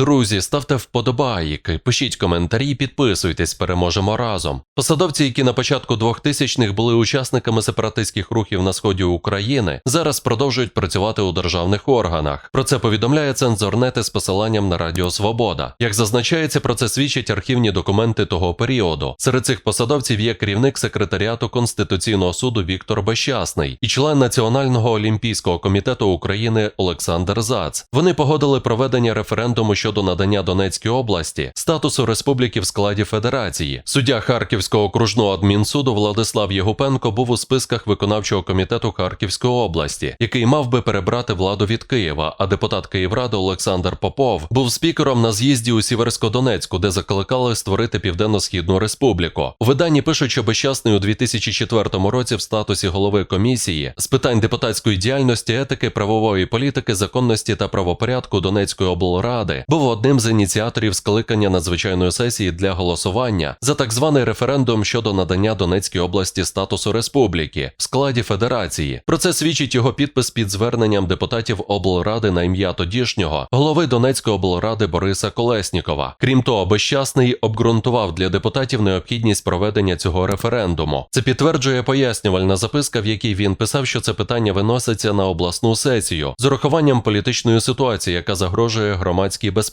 Друзі, ставте вподобайки, пишіть коментарі, підписуйтесь, переможемо разом. Посадовці, які на початку 2000-х були учасниками сепаратистських рухів на сході України, зараз продовжують працювати у державних органах. Про це повідомляє цензорнет із посиланням на Радіо Свобода. Як зазначається, про це свідчать архівні документи того періоду. Серед цих посадовців є керівник секретаріату Конституційного суду Віктор Бещасний і член Національного олімпійського комітету України Олександр Зац. Вони погодили проведення референдуму щодо надання Донецькій області статусу республіки в складі федерації. Суддя Харківського окружного адмінсуду Владислав Єгупенко був у списках виконавчого комітету Харківської області, який мав би перебрати владу від Києва. А депутат Київради Олександр Попов був спікером на з'їзді у Сіверсько-Донецьку, де закликали створити Південно-Східну Республіку. У виданні пишуть, що Бещасний у 2004 році в статусі голови комісії з питань депутатської діяльності, етики, правової політики, законності та правопорядку Донецької облради був одним з ініціаторів скликання надзвичайної сесії для голосування за так званий референдум щодо надання Донецькій області статусу республіки в складі федерації. Про це свідчить його підпис під зверненням депутатів облради на ім'я тодішнього голови Донецької облради Бориса Колеснікова. Крім того, безщасний обґрунтував для депутатів необхідність проведення цього референдуму. Це підтверджує пояснювальна записка, в якій він писав, що це питання виноситься на обласну сесію з урахуванням політичної ситуації, яка загрожує громадській безпеці,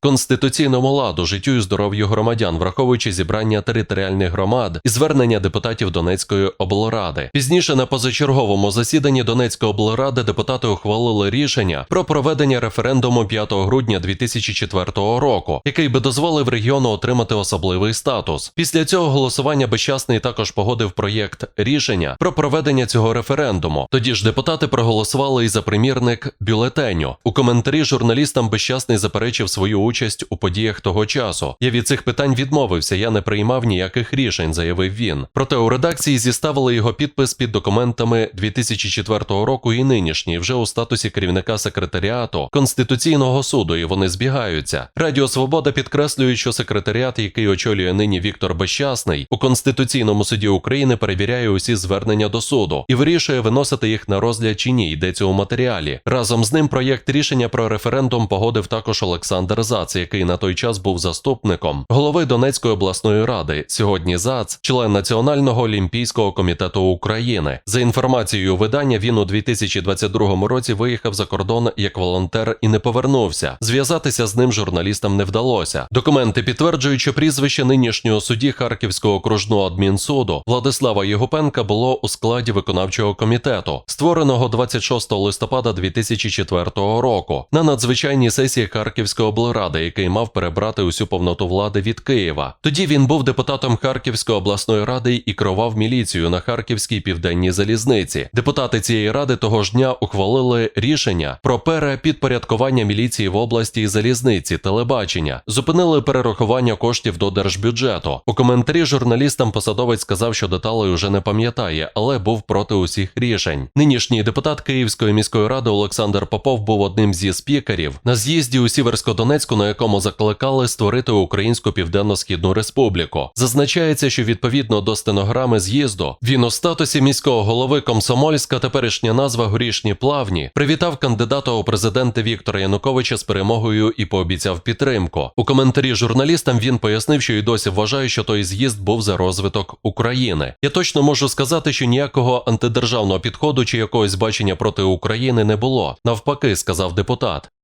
конституційному ладу, життю і здоров'ю громадян, враховуючи зібрання територіальних громад і звернення депутатів Донецької облради. Пізніше на позачерговому засіданні Донецької облради депутати ухвалили рішення про проведення референдуму 5 грудня 2004 року, який би дозволив регіону отримати особливий статус. Після цього голосування Бещасний також погодив проєкт рішення про проведення цього референдуму. Тоді ж депутати проголосували і за примірник бюлетеню. У коментарі журналістам Бещасний заперечив свою участь у подіях того часу. Я від цих питань відмовився, я не приймав ніяких рішень, заявив він. Проте у редакції зіставили його підпис під документами 2004 року і нинішній, вже у статусі керівника секретаріату Конституційного суду, і вони збігаються. Радіо Свобода підкреслює, що секретаріат, який очолює нині Віктор Безщасний, у Конституційному суді України перевіряє усі звернення до суду і вирішує виносити їх на розгляд чи ні, йдеться у матеріалі. Разом з ним проєкт рішення про референдум погодив також Олександр Зац, який на той час був заступником голови Донецької обласної ради. Сьогодні Зац, член Національного олімпійського комітету України. За інформацією видання, він у 2022 році виїхав за кордон як волонтер і не повернувся. Зв'язатися з ним журналістам не вдалося. Документи підтверджують, що прізвище нинішнього судді Харківського окружного адмінсуду Владислава Єгупенка було у складі виконавчого комітету, створеного 26 листопада 2004 року на надзвичайній сесії Харківської облради, який мав перебрати усю повноту влади від Києва. Тоді він був депутатом Харківської обласної ради і керував міліцію на Харківській південній залізниці. Депутати цієї ради того ж дня ухвалили рішення про перепідпорядкування міліції в області і залізниці, телебачення, зупинили перерахування коштів до держбюджету. У коментарі журналістам посадовець сказав, що деталей уже не пам'ятає, але був проти усіх рішень. Нинішній депутат Київської міської ради Олександр Попов був одним зі спікерів на з'їзді у Сіверсько-Донецьку, на якому закликали створити Українську Південно-Східну Республіку. Зазначається, що відповідно до стенограми з'їзду він у статусі міського голови Комсомольська, теперішня назва Горішні Плавні, привітав кандидата у президенти Віктора Януковича з перемогою і пообіцяв підтримку. У коментарі журналістам він пояснив, що й досі вважає, що той з'їзд був за розвиток України. Я точно можу сказати, що ніякого антидержавного підходу чи якогось бачення проти України не було. Навпаки, сказав депутат.